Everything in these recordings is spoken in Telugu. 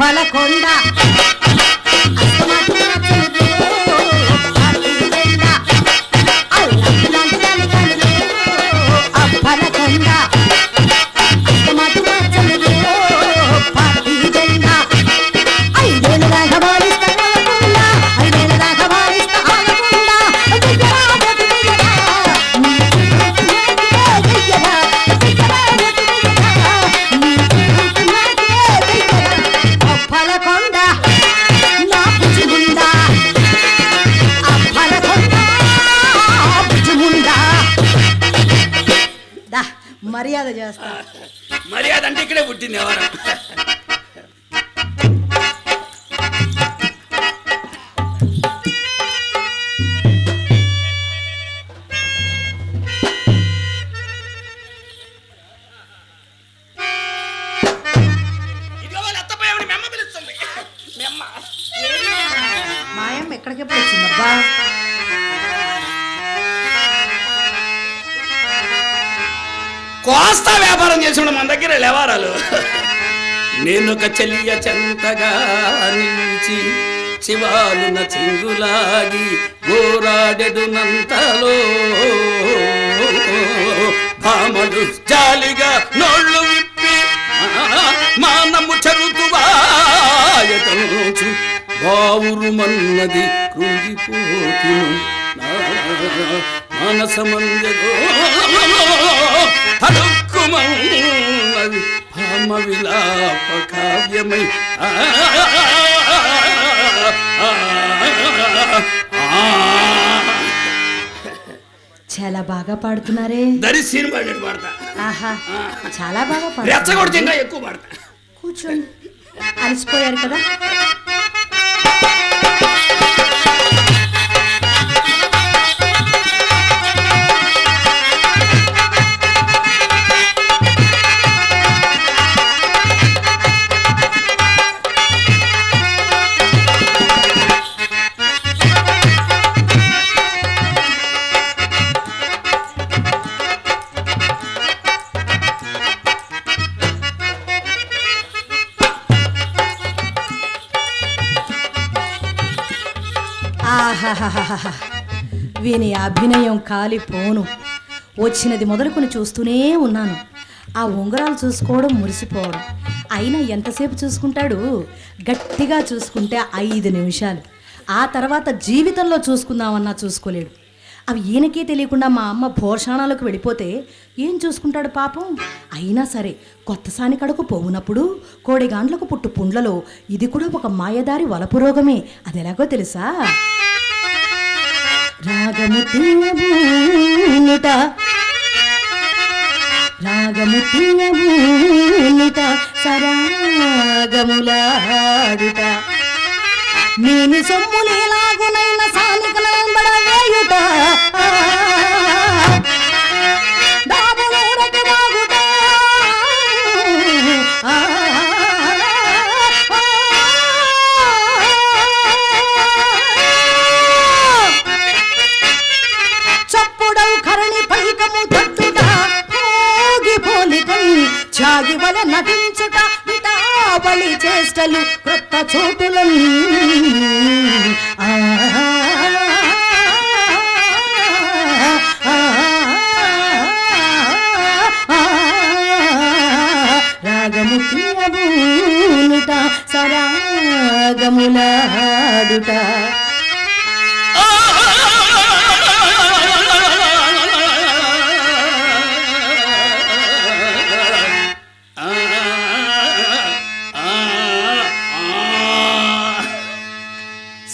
பல கொண்டா. మర్యాద చేస్తా. మర్యాద అంటే ఇక్కడే పుట్టింది ఎవరు? కోస్తా వ్యాపారం చేసిన మన దగ్గర లేవారాలు. ఒక చెల్లియ చెంతగా నిలిచి శివాలున చెంగులాగి గోరాడెడునంతలో భామలు జాలిగా నోళ్ళు విప్పి మా- మానము చరుతువాయటంచు బావురు మన్నది కృంగిపోతును. తడుక్కుమన్నది భామ విలాప కావ్యమై. చాలా బాగా పాడుతున్నారే. దరి సినిమా పాడతా? ఆహా చాలా బాగా రెచ్చగొడితే ఇంకా ఎక్కువ పాడతా. కూర్చోండి. అలసిపోయారు కదా. అభినయం కాలిపోను. వచ్చినది మొదలుకొని చూస్తూనే ఉన్నాను. ఆ ఉంగరాలు చూసుకోవడం మురిసిపోవడం. అయినా ఎంతసేపు చూసుకుంటాడు? గట్టిగా చూసుకుంటే ఐదు నిమిషాలు. ఆ తర్వాత జీవితంలో చూసుకుందామన్నా చూసుకోలేడు. అవి ఈయనకే తెలియకుండా మా అమ్మ భోషాణాలకు వెళ్ళిపోతే ఏం చూసుకుంటాడు పాపం? అయినా సరే కొత్త సాని కడుకు పోవునప్పుడు కోడిగాండ్లకు పుట్టు పుండ్లలో ఇది కూడా ఒక మాయదారి వలపు రోగమే. అది ఎలాగో తెలుసా? రాగము తీయబూలుట రాగము తీయబూలుట సరాగములాడుట. నేను సొమ్ములేలాగునైన సానికలంబడా నటించుట విటావళి చేష్టలు క్రొత్త చోటులను ఆ, రాగము తీయబూనుట సరాగములాడుట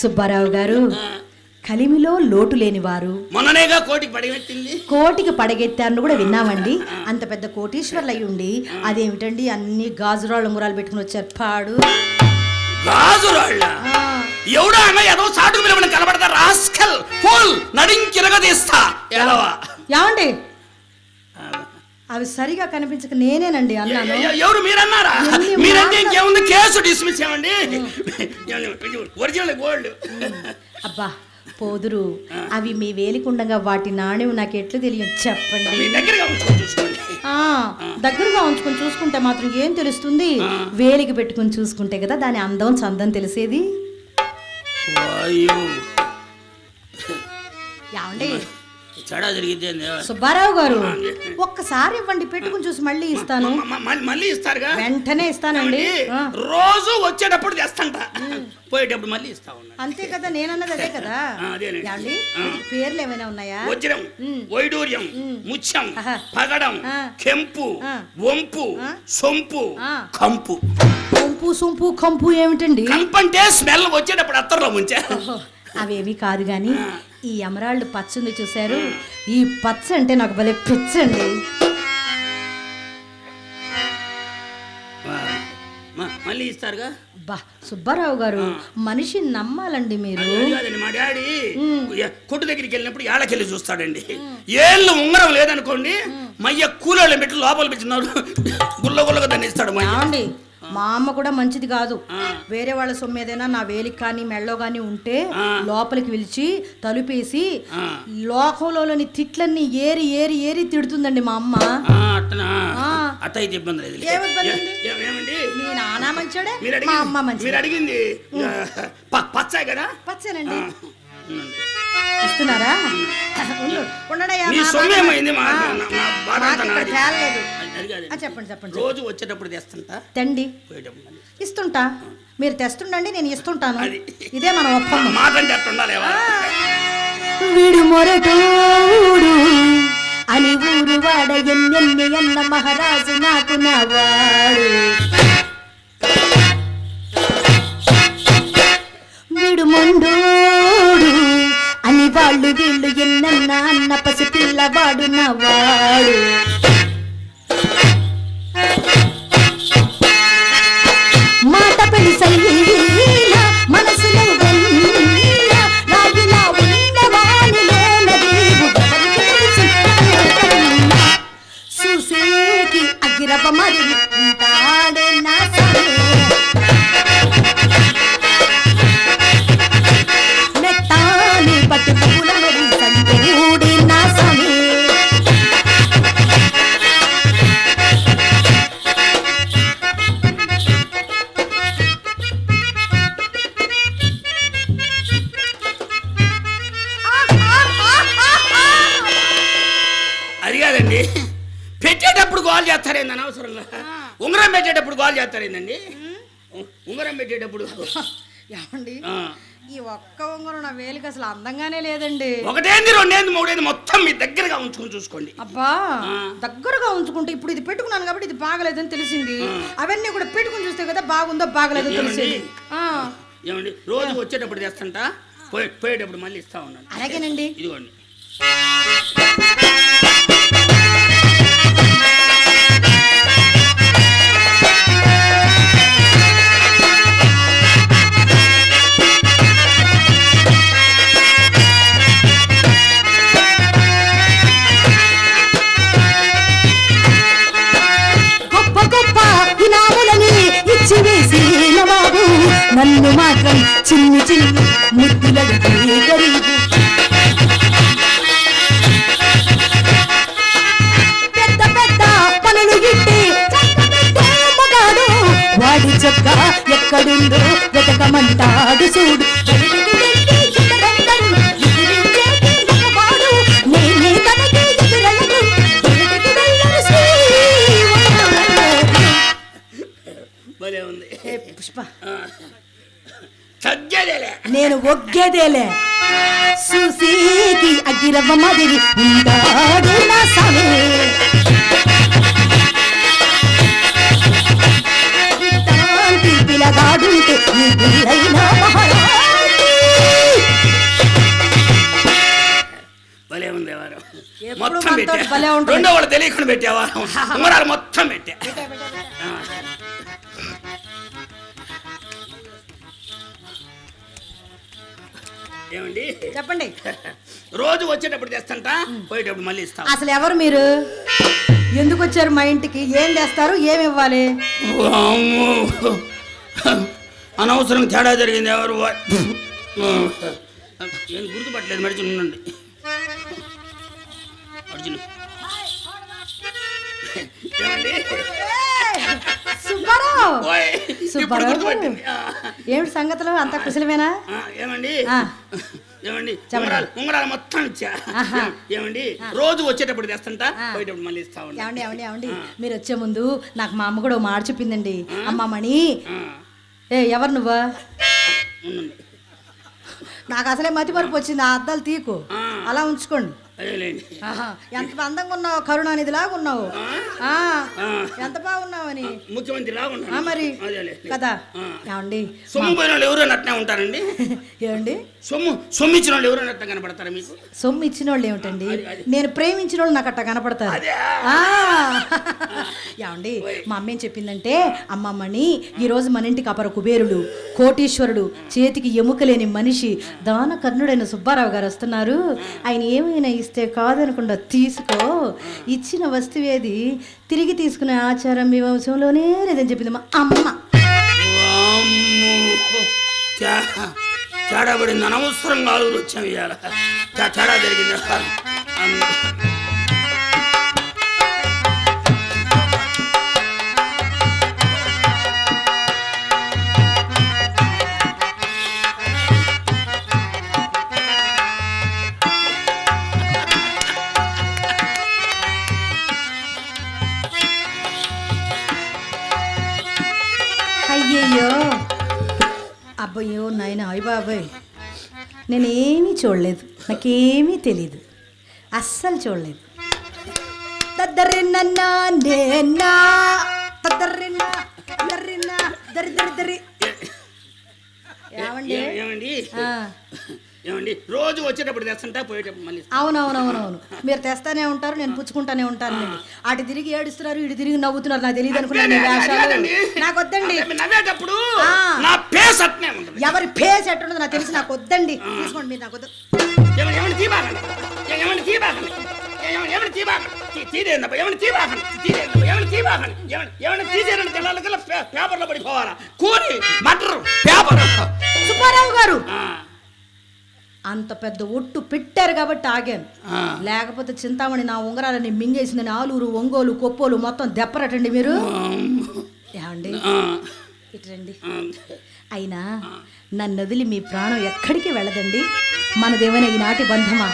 సుబ్బారావు గారు కలిమిలో లోటు లేనివారు మొన్ననేగా కోటికి కోటికి పడగెత్తారని కూడా విన్నామండి. అంత పెద్ద కోటీశ్వర్లు అయి ఉండి అదేమిటండి అన్ని గాజురాళ్ళు ఉంగరాలు పెట్టుకుని వచ్చారు. పాడు. గాజురాళ్ళ? ఎవడా అన్న ఏదో పిలవని కనబడతా. రాస్కల్ ఫుల్ నడింకిరగదీస్తా ఎలవా ఏమండి అవి సరిగా కనిపించక నేనేనండి అన్నాను. ఎవరు మీరన్నారా? ఇంకేముంది కేసు డిస్మిస్ ఏమండి ఒరిజినల్ గోల్డ్ అబ్బా పోదురు అవి మీ వేలికుండగా వాటి నాణ్యం నాకు ఎట్లు తెలియదు? చెప్పండి. దగ్గరగా ఉంచుకొని చూసుకుంటే మాత్రం ఏం తెలుస్తుంది? వేలికి పెట్టుకుని చూసుకుంటే కదా దాని అందం చందం తెలిసేది? ఏమండి? చెడా జరిగితే సుబ్బారావు గారు ఒక్కసారి ఇవ్వండి పెట్టుకుని చూసి మళ్ళీ ఇస్తాను. మళ్ళీ ఇస్తారుగా? వెంటనే ఇస్తానండి. రోజు వచ్చేటప్పుడు తెస్తంట పోయేటప్పుడు మళ్ళీ ఇస్తా అంతే కదా నేనన్నది అదే కదా. అదేనండి. పేర్లు ఏమైనా ఉన్నాయా? వజ్రం. వైడూర్యం ముత్యం ఆహా. పగడం. కెంపు. వంపు. సొంపు ఆ. కంపు. సొంపు సొంపు కంపు ఏమిటండి? కంపు అంటే స్మెల్ వచ్చేటప్పుడు అత్తర్లో ముంచా. అవేవి కాదు గాని. ఈ ఎమరాల్డ్ పచ్చ ఉంది చూశారు? ఈ పచ్చ అంటే నాకు భలే పిచ్చండి. మ- మళ్ళీ ఇస్తారుగా? బా సుబ్బారావు గారు మనిషి నమ్మాలండి మీరు. కాదండి మా డాడీ. కొట్టు దగ్గరికి వెళ్ళినప్పుడు ఏళ్ళకెళ్ళి చూస్తాడండి. ఏళ్ళు ఉంగరం లేదనుకోండి మయ్య కూలోళ్ళు పెట్టి లోపల పెట్టినాడు గుల్ల గుల్లగా దాన్ని ఇస్తాడు ఏమండి? మా అమ్మ కూడా మంచిది కాదు. వేరే వాళ్ళ సొమ్ము ఏదైనా నా వేలికి కానీ మెళ్ళో కానీ ఉంటే. లోపలికి పిలిచి తలుపేసి. లోకంలోని తిట్లన్నీ ఏరి ఏరి ఏరి తిడుతుందండి మా అమ్మ. ఇబ్బంది లేదు ఏమండి? మీ నాన్న మంచోడే మా అమ్మ మంచిది మీరు అడిగింది. కదా పచ్చేనండి. ఇస్తున్నారా? చెప్పండి చెప్పండి రోజు వచ్చేటప్పుడు తెస్తుంటా? తండి. ఇస్తుంటా. మీరు తెస్తుండండి నేను ఇస్తుంటాను. ఇదే మన ఒప్పందం. వీడు మొరటోడు. అని ఊరు వాడ ఎన్నెన్ని అన్న మహారాజు నాకు నవాడు. వీడు మొండోడు అని వాళ్ళు వీళ్ళు ఎన్నన్న అన్న పసి పిల్లవాడు నవాడు మాట పెడిసైన చేస్తారేంది అనవసరంగా? ఉంగరం పెట్టేటప్పుడు గోల్ చేస్తారేందండి? ఉ- ఉంగరం పెట్టేటప్పుడు ఏమండి. ఈ ఒక్క ఉంగరం నా వేలికి అసలు అందంగానే లేదండి. ఒకటేంది రెండేంది మూడేంది మొత్తం మీ దగ్గరగా ఉంచుకొని చూసుకోండి. అబ్బా. దగ్గరగా ఉంచుకుంటే ఇప్పుడు ఇది పెట్టుకున్నాను కాబట్టి ఇది బాగలేదని తెలిసింది. అవన్నీ కూడా పెట్టుకుని చూస్తే కదా బాగుందో బాగలేదో? తెలిసింది. ఆ, ఏమండి? రోజు వచ్చేటప్పుడు తెస్తంట? పోయే పోయేటప్పుడు మళ్ళీ ఇస్తా ఉన్నాను. అలాగేనండి. ఇదిగోండి. ఉంది. ఏ పుష్ప. నేను ఒగ్గేదేలే. సుసీకి అగిరవ్వ మదిరి ఉంటాడు నా సమే. భలే ఉంది వారు. మొత్తం పెట్టా. రెండో వాళ్ళు తెలియకుండా మొత్తం పెట్టా. ఏమండి? చెప్పండి. రోజు వచ్చేటప్పుడు తెస్తంట? పోయేటప్పుడు మళ్ళీ ఇస్తా అసలు ఎవరు మీరు? ఎందుకు వచ్చారు మా ఇంటికి? ఏం చేస్తారు ఏమి ఇవ్వాలి. అనవసరం తేడా జరిగింది ఎవరు? ఏం గుర్తుపట్టలేదు మడిచి ఉండండి. అర్జున్. ఏమిటి సంగతులు? అంత కుశలమేనా? ఆ, ఏమండి. ఏమండి. ఉంగరాలు ఉంగరాలు మొత్తం ఇచ్చా. ఏమండి? రోజు వచ్చేటప్పుడు తెస్తుంటా పోయేటప్పుడు మళ్ళీ ఇస్తా ఉన్నా ఏమండి ఏమండి ఏమండి? మీరు వచ్చే ముందు నాకు మా అమ్మ కూడా మాట చెప్పిందండి. అమ్మ మణి ఏ ఎవరు నువ్వా. నాకు అసలే మతి మరుపు వచ్చింది ఆ అద్దాలు తీకు. అలా ఉంచుకోండి. ఎంత అందంగా ఉన్నావు కరుణానిధి లాగా ఉన్నావు. ఎంత బాగున్నావని. ముఖ్యమంత్రి లాగా మరి కదా. ఏమండి? ఎవరు ఉంటారండి. ఏమండి? సొమ్ము సొమ్ము ఇచ్చిన వాళ్ళు ఎవరు అట్లా కనపడతారా మీకు? సొమ్ము ఇచ్చిన వాళ్ళు ఏమిటండి నేను ప్రేమించిన వాళ్ళు నాకు అట్ట కనపడతారు. ఏమండి మా అమ్మ ఏం చెప్పిందంటే అమ్మమ్మని ఈరోజు మన ఇంటికి అపర కుబేరుడు కోటీశ్వరుడు చేతికి ఎముక లేని మనిషి దాన కర్ణుడైన సుబ్బారావు గారు వస్తున్నారు. ఆయన ఏమైనా ఇస్తే కాదనకుండా తీసుకో. ఇచ్చిన వస్తువేది తిరిగి తీసుకునే ఆచారం మీ వంశంలోనే లేదని చెప్పింది మా అమ్మ. వామ్మో. తే- తేడా పడింది అనవసరంగా ఆరుగురు వచ్చాం ఇవాళ తే- తేడా జరిగింది అమ్. అయ్యయ్యో అబ్బయ్యో నాయన అయ్య బాబాయ్. నేనేమీ చూడలేదు. నాకేమీ తెలీదు. అస్సలు చూడలేదు. ఏమండి? ఏమండి? ఏమండి రోజు వచ్చేటప్పుడు తెస్తుంటా పోయేటప్పుడు మళ్ళీ. అవునవునవునవును. మీరు తెస్తానే ఉంటారు నేను పుచ్చుకుంటానే ఉంటాను అటు తిరిగి ఏడుస్తున్నారు ఇటు తిరిగి నవ్వుతున్నారు నాకు తెలియదు అనుకున్నాను. నాకు వద్దండి. నవ్వేటప్పుడు ఆ. నా పేస్ అట్నే ఉంటుంది. ఎవరి ఫేస్ ఎట్టుండదో నాకు తెలిసి నాకు వద్దండి. తీసుకోండి మీరు నాకు వద్దు. ఏమని తీబాకండి. ఏమని తీబాకండి. ఏమని ఏమని తీబాకండి. తీ- తీరేందబ్బా ఏమని తీబాకండి. తీరేందబ్బా ఏమని తీబాకండి. ఏమని ఏమని తీసేరండి తెల్లాలకల్లా పే- పేపర్లో పడిపోవాలా? కూలి మటర్ పేపర్. సుబ్బారావు గారు అంత పెద్ద ఒట్టు పెట్టారు కాబట్టి ఆగాను. లేకపోతే చింతామణి నా ఉంగరాలని మింగేసిందని ఆలూరు ఒంగోలు కొప్పోలు మొత్తం దెప్పరటండి మీరు. ఏమండి? ఇటండి. అయినా నన్ను వదిలి మీ ప్రాణం ఎక్కడికి వెళ్ళదండి? మనదేమైనా ఈనాటి బంధమా?